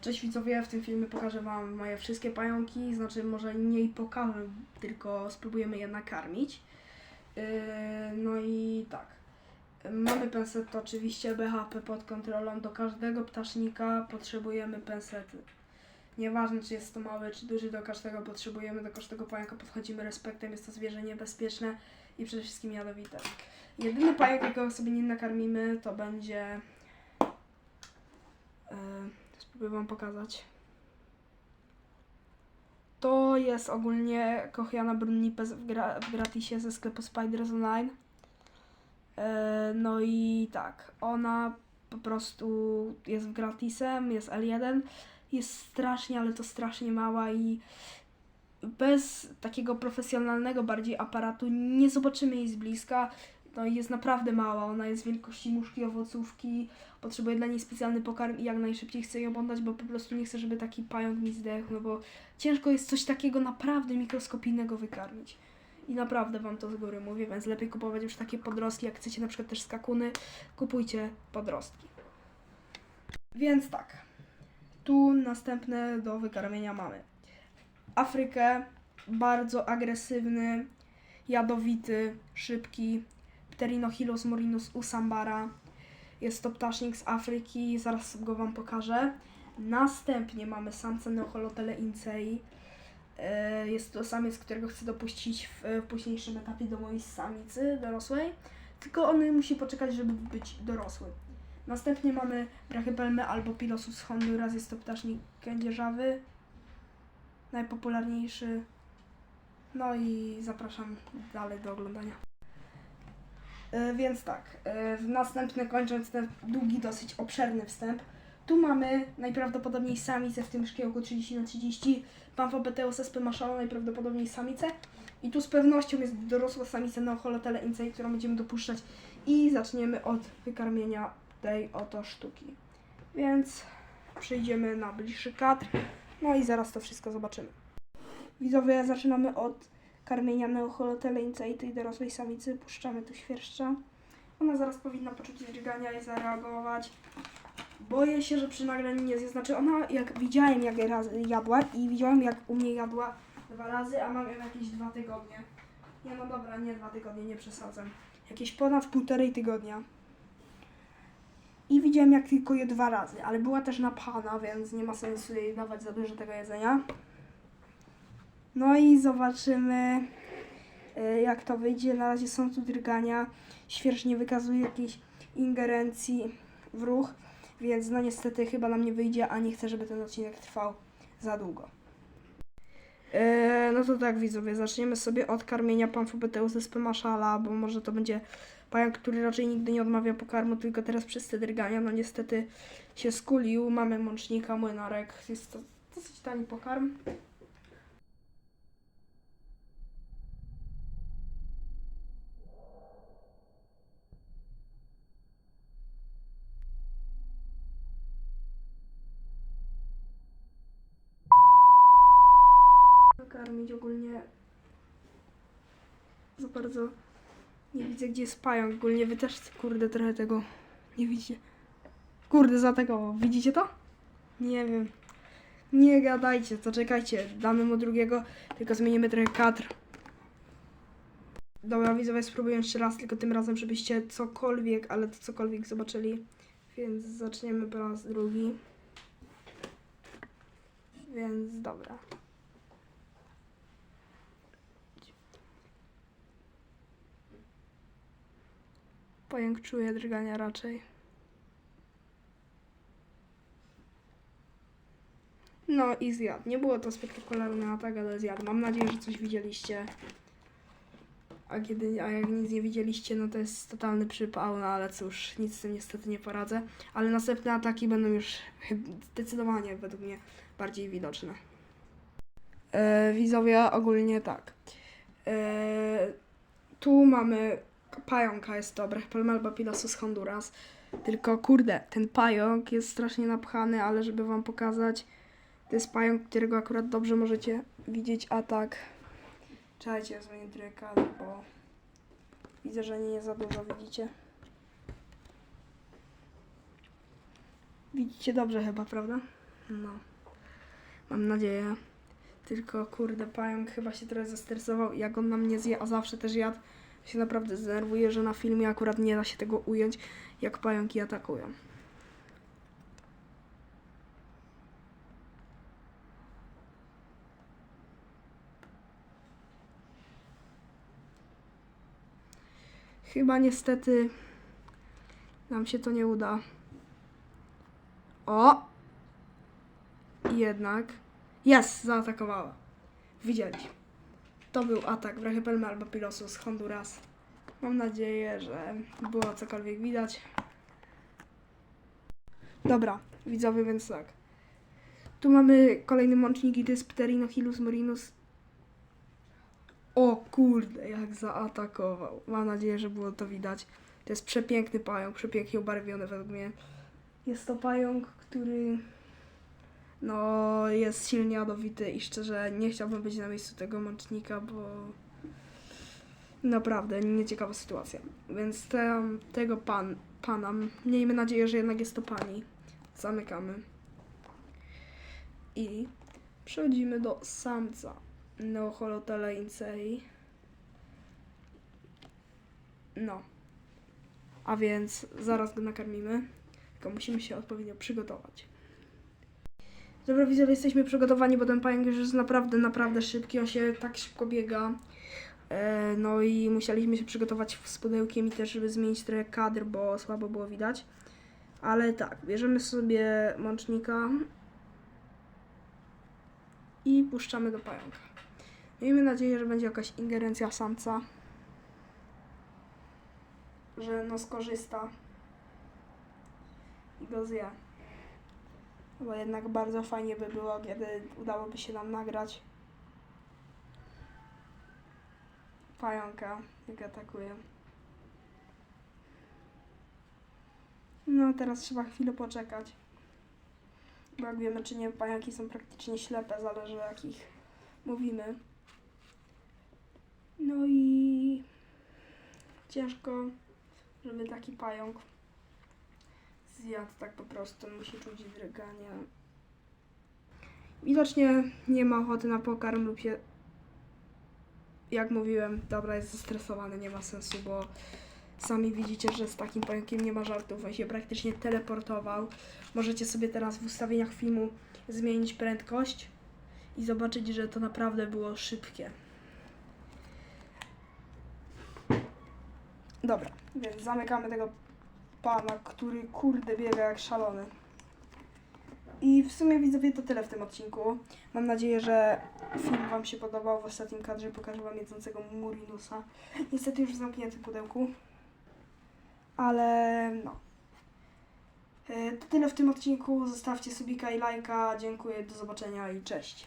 Cześć widzowie, w tym filmie pokażę Wam moje wszystkie pająki, znaczy może nie pokażę, tylko spróbujemy je nakarmić. E, No i tak, mamy pensety oczywiście BHP pod kontrolą, do każdego ptasznika potrzebujemy pensety. Nieważne czy jest to mały czy duży, do każdego potrzebujemy, do każdego pająka podchodzimy respektem, jest to zwierzę niebezpieczne i przede wszystkim jadowite. Jedyny pająk, jakiego sobie nie nakarmimy, to będzie... e, Spróbuję Wam pokazać. To jest ogólnie Kochiana Brunipes w, gra w gratisie ze sklepu Spiders Online. E, no i tak, ona po prostu jest gratisem, jest L1. Jest strasznie, ale to strasznie mała i bez takiego profesjonalnego bardziej aparatu nie zobaczymy jej z bliska. No jest naprawdę mała, ona jest wielkości muszki owocówki, potrzebuję dla niej specjalny pokarm i jak najszybciej chcę ją oddać, bo po prostu nie chcę, żeby taki pająk mi zdechł, no bo ciężko jest coś takiego naprawdę mikroskopijnego wykarmić. I naprawdę Wam to z góry mówię, więc lepiej kupować już takie podrostki, jak chcecie na przykład też skakuny, kupujcie podrostki. Więc tak, tu następne do wykarmienia mamy Afrykę, bardzo agresywny, jadowity, szybki, Pterinochilus morinus usambara. Jest to ptasznik z Afryki, zaraz go Wam pokażę. Następnie mamy samca Neocholotele incei. E, Jest to samiec, którego chcę dopuścić w, późniejszym etapie do mojej samicy dorosłej. Tylko on musi poczekać, żeby być dorosły. Następnie mamy Brachypelmę albo Pilosus honduras. Jest to ptasznik kędzierzawy. Najpopularniejszy. No i zapraszam dalej do oglądania. E, Więc tak, e, w następny, kończąc ten długi, dosyć obszerny wstęp, tu mamy najprawdopodobniej samicę w tym szkiełku 30 na 30 Pamphobeteus sp. maszala, najprawdopodobniej samicę. I tu z pewnością jest dorosła samica Neocholotele incei, którą będziemy dopuszczać i zaczniemy od wykarmienia tej oto sztuki. Więc przejdziemy na bliższy kadr, no i zaraz to wszystko zobaczymy. Widzowie, zaczynamy od karmienia Neocholotele incei, tej dorosłej samicy. Puszczamy tu świerszcza. Ona zaraz powinna poczuć drgania i zareagować. Boję się, że przy nagraniu nie zje. Znaczy ona, jak widziałem jak jadła i widziałem jak u mnie jadła dwa razy, a mam ją jakieś dwa tygodnie. Nie no dobra, nie dwa tygodnie, nie przesadzam. Jakieś ponad półtorej tygodnia. I widziałem jak tylko je dwa razy, ale była też napchana, więc nie ma sensu jej dawać za dużo tego jedzenia. No i zobaczymy, y, jak to wyjdzie. Na razie są tu drgania. Świerż nie wykazuje jakiejś ingerencji w ruch, więc no niestety chyba nam nie wyjdzie, a nie chcę, żeby ten odcinek trwał za długo. E, no to tak widzowie, zaczniemy sobie od karmienia Pamphobeteus sp. maszala, bo może to będzie pająk, który raczej nigdy nie odmawia pokarmu, tylko teraz przez te drgania, no niestety się skulił. Mamy mącznika, młynarek, jest to dosyć tani pokarm. Nakarmić ogólnie za bardzo nie widzę gdzie jest pająk. Ogólnie wy też kurde trochę tego nie widzicie. Kurde za tego, widzicie to? Nie wiem. Nie gadajcie, to czekajcie, damy mu drugiego, tylko zmienimy trochę kadr. Dobra, widzowie, spróbuję jeszcze raz, tylko tym razem, żebyście cokolwiek, ale to cokolwiek zobaczyli. Więc zaczniemy po raz drugi. Więc dobra. Pająk czuje drgania raczej. No i zjadł. Nie było to spektakularny atak, ale zjadł. Mam nadzieję, że coś widzieliście. A, kiedy, a jak nic nie widzieliście, no to jest totalny przypał, no ale cóż, nic z tym niestety nie poradzę. Ale następne ataki będą już zdecydowanie według mnie bardziej widoczne. E, widzowie, ogólnie tak. E, tu mamy pająka, jest to Brachpelmelba pilosus honduras. Tylko kurde, ten pająk jest strasznie napchany, ale żeby wam pokazać, to jest pająk, którego akurat dobrze możecie widzieć atak. Czekajcie, zmienię trochę kadr, bo widzę, że nie za dużo widzicie. Widzicie dobrze chyba, prawda? No. Mam nadzieję. Tylko kurde, pająk chyba się trochę zestresował. Jak on na mnie zje, a zawsze też jadł, się naprawdę zdenerwuje, że na filmie akurat nie da się tego ująć, jak pająki atakują. Chyba niestety nam się to nie uda. O! Jednak. Jest! Zaatakowała. Widzieliśmy. To był atak Brachypelma albo Pilosu z Honduras. Mam nadzieję, że było cokolwiek widać. Dobra, widzowie, więc tak. Tu mamy kolejny łącznik i to jest Pterinochyllus morinus. O kurde, jak zaatakował. Mam nadzieję, że było to widać. To jest przepiękny pająk, przepięknie ubarwiony według mnie. Jest to pająk, który no, jest silnie jadowity i szczerze nie chciałbym być na miejscu tego mącznika, bo naprawdę nieciekawa sytuacja. Więc te, tego pan, pana, miejmy nadzieję, że jednak jest to pani. Zamykamy. I przechodzimy do samca Neoholotelencei. No. A więc zaraz go nakarmimy. Tylko musimy się odpowiednio przygotować. Dobra, widzowie, jesteśmy przygotowani, bo ten pająk jest naprawdę, naprawdę szybki. On się tak szybko biega. E, no i musieliśmy się przygotować z pudełkiem i też, żeby zmienić trochę kadr, bo słabo było widać. Ale tak, bierzemy sobie mącznika i puszczamy do pająka. Miejmy nadzieję, że będzie jakaś ingerencja samca, że no skorzysta i go zje. Bo jednak bardzo fajnie by było, kiedy udałoby się nam nagrać pająka, jak atakuje. No, teraz trzeba chwilę poczekać. Bo jak wiemy, czy nie, pająki są praktycznie ślepe, zależy jakich mówimy. No i ciężko, żeby taki pająk zjadł tak po prostu, musi czuć drgania. Widocznie nie ma ochoty na pokarm lub się, jak mówiłem, dobra, jest zestresowany, nie ma sensu, bo sami widzicie, że z takim pająkiem nie ma żartów, on się praktycznie teleportował. Możecie sobie teraz w ustawieniach filmu zmienić prędkość i zobaczyć, że to naprawdę było szybkie. Dobra, więc zamykamy tego pana, który kurde biega jak szalony. I w sumie widzowie to tyle w tym odcinku. Mam nadzieję, że film Wam się podobał. W ostatnim kadrze pokażę Wam jedzącego Murinusa. Niestety już w zamkniętym pudełku. Ale no. E, To tyle w tym odcinku. Zostawcie subika i lajka. Dziękuję, do zobaczenia i cześć.